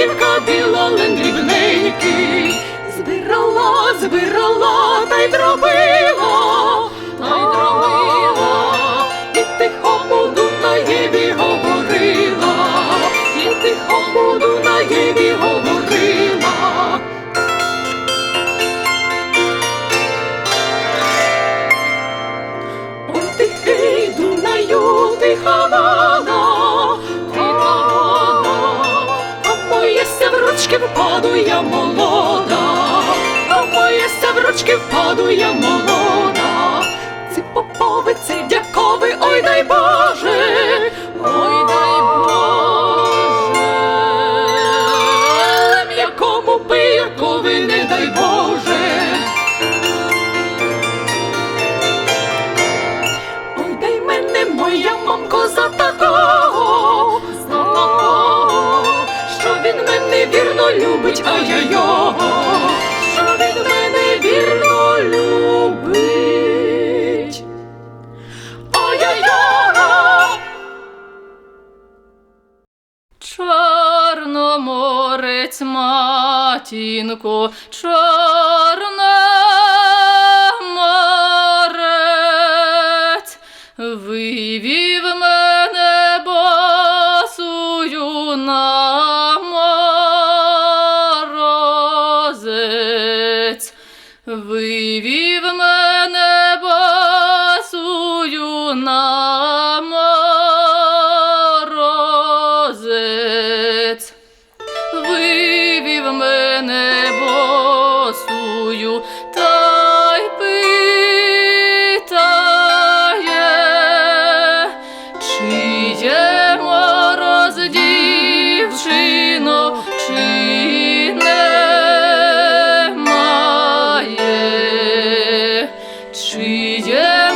дівка білолен дрібненький, збирала, збирала та й дроби. впаду я молода, а в моє в ручки впаду я молода. Матінко, чорне морець, вивів мене мене босую, та й питає, чи є мороз дівчино, чи немає, чи є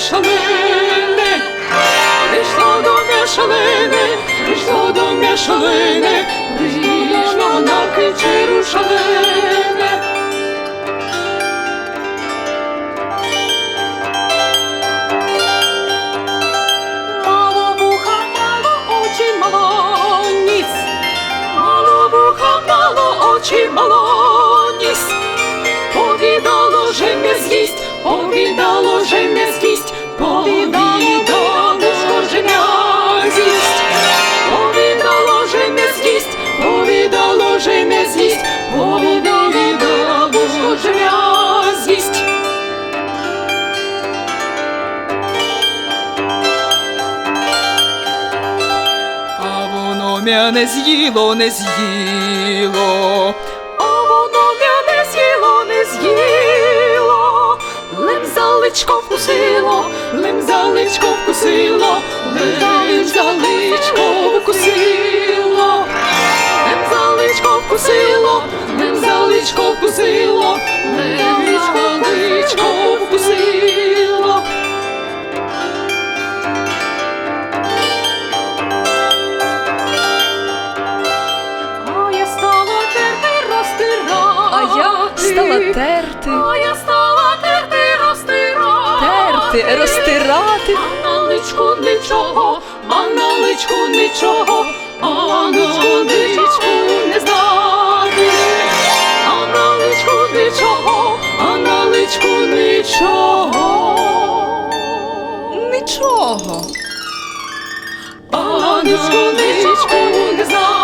кичеру шалене, прийшло до мене шалене, прийшло до мене шалене, Повідало, же не з'їсть, повідало, що не. Повідало, же повідало, же повідало, що не. А воно м'я не з'їло, не з'їло. Лим за личко вкусило, лим за личко вкусило, лим за личко вкусило. Лим за личко вкусило, лим за личко вкусило, лим за личко вкусило. А я стала терти розтирати. А я стала розтирати. розтирати. А на личку нічого, а на личку нічого, а на личку не знати. А на личку нічого, а на личку нічого. Нічого. А на личку не знати.